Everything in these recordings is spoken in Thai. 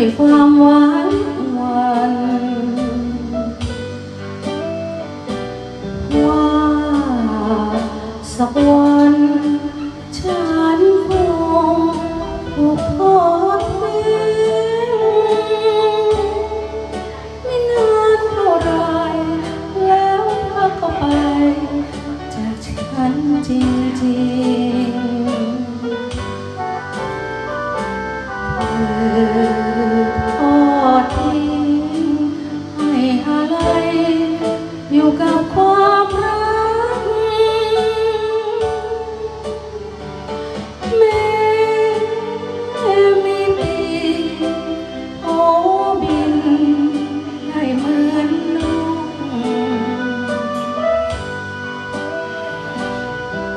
ด้วยความหวานหวันว่าสักวันฉันคงถูกทอดทิ้งไม่นานเท่าไรแล้วเธอก็ไป จากฉันจริงๆ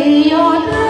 哎哟